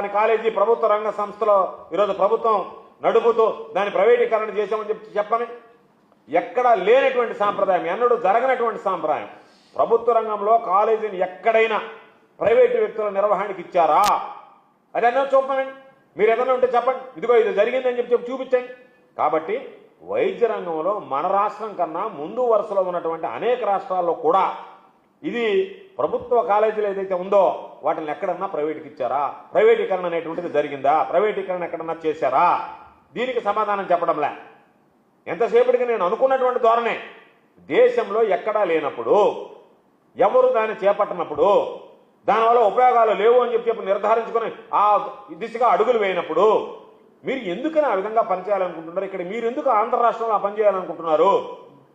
దాని కాలేజీ ప్రభుత్వ రంగ సంస్థలో ఈరోజు ప్రభుత్వం నడుపుతూ దాని ప్రైవేటీకరణ చేశామని చెప్పి చెప్పని ఎక్కడా లేనటువంటి సాంప్రదాయం ఎన్నడూ జరగనటువంటి సాంప్రదాయం. ప్రభుత్వ రంగంలో కాలేజీని ఎక్కడైనా ప్రైవేటు వ్యక్తుల నిర్వహణకి ఇచ్చారా? అది అన్నో చూపండి మీరు ఏదైనా ఉంటే చెప్పండి. ఇదిగో ఇది జరిగిందని చెప్పి చెప్పి చూపించండి. కాబట్టి వైద్య రంగంలో మన రాష్ట్రం కన్నా ముందు వరుసలో ఉన్నటువంటి అనేక రాష్ట్రాల్లో కూడా ఇది ప్రభుత్వ కాలేజీలు ఏదైతే ఉందో వాటిని ఎక్కడన్నా ప్రైవేట్కి ఇచ్చారా ప్రైవేటీకరణ అనేటువంటిది జరిగిందా? ప్రైవేటీకరణ ఎక్కడన్నా చేశారా? దీనికి సమాధానం చెప్పడంలే. ఎంతసేపటికి నేను అనుకున్నటువంటి ధోరణే. దేశంలో ఎక్కడా లేనప్పుడు ఎవరు దాన్ని చేపట్టినప్పుడు దానివల్ల ఉపయోగాలు లేవు అని చెప్పి చెప్పి నిర్ధారించుకొని ఆ దిశగా అడుగులు వేయినప్పుడు మీరు ఎందుకని ఆ విధంగా పనిచేయాలనుకుంటున్నారు? ఇక్కడ మీరు ఎందుకు ఆంధ్ర రాష్ట్రంలో ఆ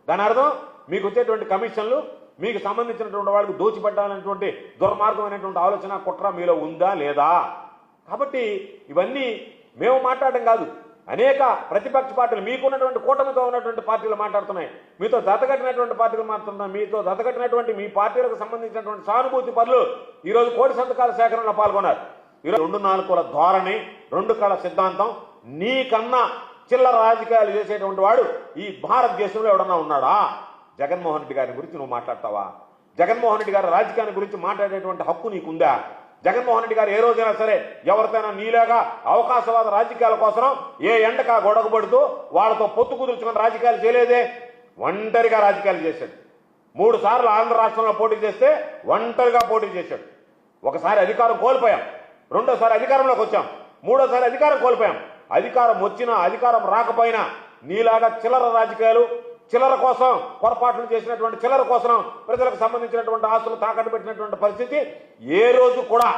దాని అర్థం మీకు వచ్చేటువంటి కమిషన్లు మీకు సంబంధించినటువంటి వాళ్ళకి దోచిపెట్టాలనేటువంటి దుర్మార్గమైనటువంటి ఆలోచన కుట్ర మీలో ఉందా లేదా? కాబట్టి ఇవన్నీ మేము మాట్లాడడం కాదు. అనేక ప్రతిపక్ష పార్టీలు మీకున్నటువంటి కూటమితో ఉన్నటువంటి పార్టీలు మాట్లాడుతున్నాయి. మీతో దతకట్టినటువంటి పార్టీలు మాట్లాడుతున్నాయి. మీతో దతకట్టినటువంటి మీ పార్టీలకు సంబంధించినటువంటి సానుభూతి పనులు ఈరోజు కోటి సంతకాల సేకరణలో పాల్గొన్నారు. ఈరోజు రెండు నాలుగుల ధోరణి రెండు కళ సిద్ధాంతం. నీకన్నా చిల్లర రాజకీయాలు చేసేటువంటి వాడు ఈ భారతదేశంలో ఎవడన్నా ఉన్నాడా? జగన్మోహన్ రెడ్డి గారి గురించి నువ్వు మాట్లాడతావా? జగన్మోహన్ రెడ్డి గారి రాజకీయాన్ని గురించి మాట్లాడేటువంటి హక్కు నీకుందా? జగన్మోహన్ రెడ్డి గారు ఏ రోజైనా సరే ఎవరితోనైనా నీలాగా అవకాశవాద రాజకీయాల కోసం ఏ ఎండకా గొడవపడుతూ వాళ్ళతో పొత్తు కుదుర్చుకుని రాజకీయాలు చేయలేదే? ఒంటరిగా రాజకీయాలు చేశాడు. మూడు సార్లు ఆంధ్ర రాష్ట్రంలో పోటీ చేస్తే ఒంటరిగా పోటీ చేశాడు. ఒకసారి అధికారం కోల్పోయాం. రెండోసారి అధికారంలోకి వచ్చాం. మూడోసారి అధికారం కోల్పోయాం. అధికారం వచ్చినా అధికారం రాకపోయినా నీలాగా చిల్లర రాజకీయాలు చిల్లర కోసం పొరపాట్లు చేసినటువంటి చిల్లర కోసం ప్రజలకు సంబంధించినటువంటి ఆస్తులు తాకట్టు పెట్టినటువంటి పరిస్థితి ఏ రోజు కూడా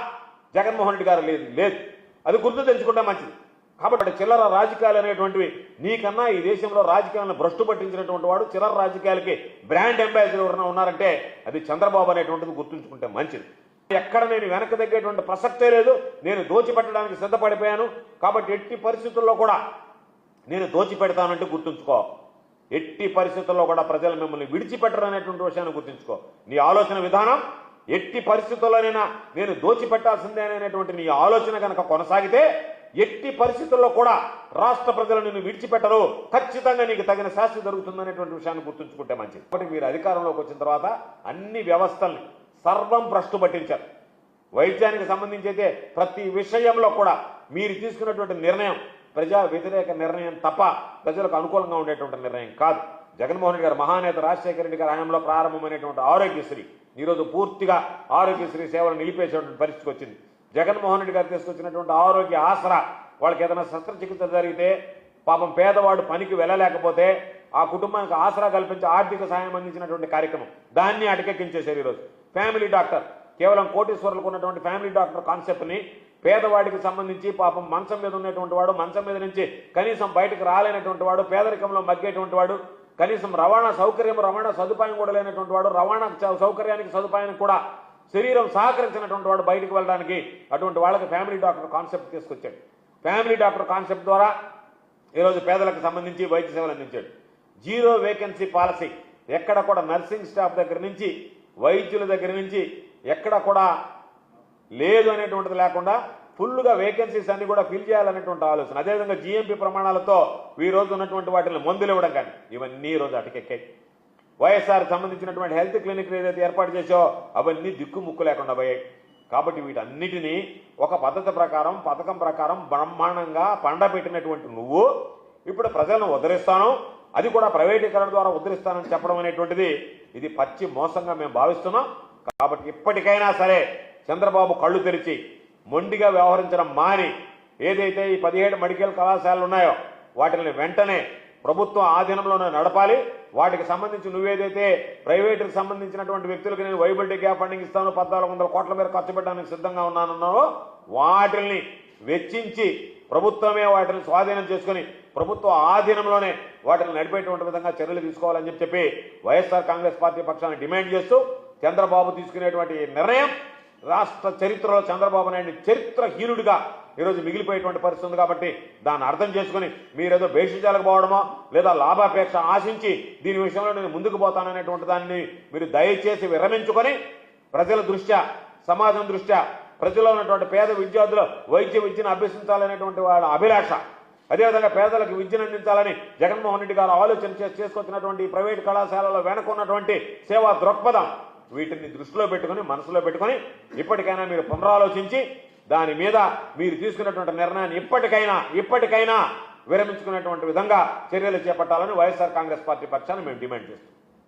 జగన్మోహన్ రెడ్డి గారు లేదు లేదు. అది గుర్తు తెచ్చుకుంటే మంచిది. కాబట్టి చిల్లర రాజకీయాలు అనేటువంటివి నీకన్నా ఈ దేశంలో రాజకీయాలను భ్రష్టు పట్టించినటువంటి వాడు చిల్లర రాజకీయాలకి బ్రాండ్ అంబాసిడర్ ఎవరైనా ఉన్నారంటే అది చంద్రబాబు అనేటువంటిది గుర్తుంచుకుంటే మంచిది. ఎక్కడ నేను వెనక తగ్గేటువంటి ప్రసక్తే లేదు. నేను దోచిపెట్టడానికి సిద్ధపడిపోయాను. కాబట్టి ఎట్టి పరిస్థితుల్లో కూడా నేను దోచిపెడతానంటే గుర్తుంచుకో. ఎట్టి పరిస్థితుల్లో కూడా ప్రజలు మిమ్మల్ని విడిచిపెట్టరు అనేటువంటి విషయాన్ని గుర్తుంచుకో. నీ ఆలోచన విధానం ఎట్టి పరిస్థితుల్లోనైనా నేను దోచిపెట్టాల్సిందే అనేటువంటి నీ ఆలోచన కనుక కొనసాగితే ఎట్టి పరిస్థితుల్లో కూడా రాష్ట్ర ప్రజలు నిన్ను విడిచిపెట్టరు. ఖచ్చితంగా నీకు తగిన శాస్తి జరుగుతుందనేటువంటి విషయాన్ని గుర్తుంచుకుంటే మంచిది. కాబట్టి మీరు అధికారంలోకి వచ్చిన తర్వాత అన్ని వ్యవస్థల్ని సర్వం భ్రష్టు పట్టించారు. వైద్యానికి సంబంధించి అయితే ప్రతి విషయంలో కూడా మీరు తీసుకున్నటువంటి నిర్ణయం ప్రజా వ్యతిరేక నిర్ణయం తప్ప ప్రజలకు అనుకూలంగా ఉండేటువంటి నిర్ణయం కాదు. జగన్మోహన్ రెడ్డి గారు మహానేత రాజశేఖర రెడ్డి గారి హయాంలో ప్రారంభమైనటువంటి ఆరోగ్యశ్రీ ఈరోజు పూర్తిగా ఆరోగ్యశ్రీ సేవలు నిలిపేసేటువంటి పరిస్థితికి వచ్చింది. జగన్మోహన్ రెడ్డి గారు తీసుకొచ్చినటువంటి ఆరోగ్య ఆసరా వాళ్ళకి ఏదైనా శస్త్రచికిత్స జరిగితే పాపం పేదవాడు పనికి వెళ్ళలేకపోతే ఆ కుటుంబానికి ఆసరా కల్పించి ఆర్థిక సాయం అందించినటువంటి కార్యక్రమం దాన్ని అటకెక్కించేశారు ఈరోజు ఫ్యామిలీ డాక్టర్ కేవలం కోటీశ్వరులకు ఉన్నటువంటి ఫ్యామిలీ డాక్టర్ కాన్సెప్ట్ని పేదవాడికి సంబంధించి పాపం మంచం మీద ఉన్నటువంటి వాడు మంచం మీద నుంచి కనీసం బయటకు రాలేనటువంటి వాడు పేదరికంలో మగ్గేటువంటి వాడు కనీసం రవాణా సౌకర్యం రవాణా సదుపాయం కూడా లేనటువంటి వాడు రవాణా సౌకర్యానికి సదుపాయానికి కూడా శరీరం సహకరించినటువంటి వాడు బయటకు వెళ్ళడానికి అటువంటి వాళ్ళకి ఫ్యామిలీ డాక్టర్ కాన్సెప్ట్ తీసుకొచ్చాడు. ఫ్యామిలీ డాక్టర్ కాన్సెప్ట్ ద్వారా ఈరోజు పేదలకు సంబంధించి వైద్య సేవలు అందించాడు. జీరో వేకెన్సీ పాలసీ ఎక్కడ కూడా నర్సింగ్ స్టాఫ్ దగ్గర నుంచి వైద్యుల దగ్గర నుంచి ఎక్కడ కూడా లేదు అనేటువంటిది లేకుండా ఫుల్గా వేకెన్సీస్ అన్ని కూడా ఫిల్ చేయాలనేటువంటి ఆలోచన. అదేవిధంగా జీఎంపీ ప్రమాణాలతో ఈ రోజు ఉన్నటువంటి వాటిని మందులు ఇవ్వడం కానీ ఇవన్నీ రోజు అటకెక్కాయి. వైఎస్ఆర్ సంబంధించినటువంటి హెల్త్ క్లినిక్ ఏదైతే ఏర్పాటు చేసో అవన్నీ దిక్కు ముక్కు లేకుండా పోయాయి. కాబట్టి వీటన్నిటినీ ఒక పద్ధతి ప్రకారం పథకం ప్రకారం బ్రహ్మాండంగా పండబెట్టినటువంటి నువ్వు ఇప్పుడు ప్రజలను ఉద్ధరిస్తాను అది కూడా ప్రైవేటీకరణ ద్వారా ఉద్ధరిస్తానని చెప్పడం అనేటువంటిది ఇది పచ్చి మోసంగా మేము భావిస్తున్నాం. కాబట్టి ఇప్పటికైనా సరే చంద్రబాబు కళ్ళు తెరిచి మొండిగా వ్యవహరించడం మాని ఏదైతే ఈ పదిహేడు మెడికల్ కళాశాలలు ఉన్నాయో వాటిని వెంటనే ప్రభుత్వం ఆధీనంలోనే నడపాలి. వాటికి సంబంధించి నువ్వేదైతే ప్రైవేటుకి సంబంధించినటువంటి వ్యక్తులకు నేను వైబిలిటీ గ్యాప్ ఫండింగ్ ఇస్తాను పద్నాలుగు వందల కోట్ల మేర ఖర్చు పెట్టడానికి సిద్ధంగా ఉన్నానన్నావో వాటిల్ని వెచ్చించి ప్రభుత్వమే వాటిని స్వాధీనం చేసుకుని ప్రభుత్వ ఆధీనంలోనే వాటిని నడిపేటువంటి విధంగా చర్యలు తీసుకోవాలని చెప్పి వైఎస్ఆర్ కాంగ్రెస్ పార్టీ పక్షాన్ని డిమాండ్ చేస్తూ చంద్రబాబు తీసుకునేటువంటి నిర్ణయం రాష్ట్ర చరిత్రలో చంద్రబాబు నాయుడు చరిత్రహీనుడిగా ఈరోజు మిగిలిపోయేటువంటి పరిస్థితి ఉంది కాబట్టి దాన్ని అర్థం చేసుకుని మీరేదో భేషజాలకు పోవడమో లేదా లాభాపేక్ష ఆశించి దీని విషయంలో నేను ముందుకు పోతాననేటువంటి దాన్ని మీరు దయచేసి విరమించుకొని ప్రజల దృష్ట్యా సమాజం దృష్ట్యా ప్రజల్లో ఉన్నటువంటి పేద విద్యార్థులు వైద్య విద్యను అభ్యసించాలనేటువంటి వాళ్ళ అభిలాష అదేవిధంగా పేదలకు విద్యను అందించాలని జగన్మోహన్ రెడ్డి గారు ఆలోచన చేసుకొచ్చినటువంటి ప్రైవేటు ప్రైవేట్ కళాశాలలో వెనకున్నటువంటి సేవా దృక్పథం వీటిని దృష్టిలో పెట్టుకుని మనసులో పెట్టుకొని ఇప్పటికైనా మీరు పునరాలోచించి దాని మీద మీరు తీసుకున్నటువంటి నిర్ణయాన్ని ఇప్పటికైనా ఇప్పటికైనా విరమించుకునేటువంటి విధంగా చర్యలు చేపట్టాలని వైఎస్ఆర్ కాంగ్రెస్ పార్టీ పక్షాన్ని మేము డిమాండ్ చేస్తున్నాం.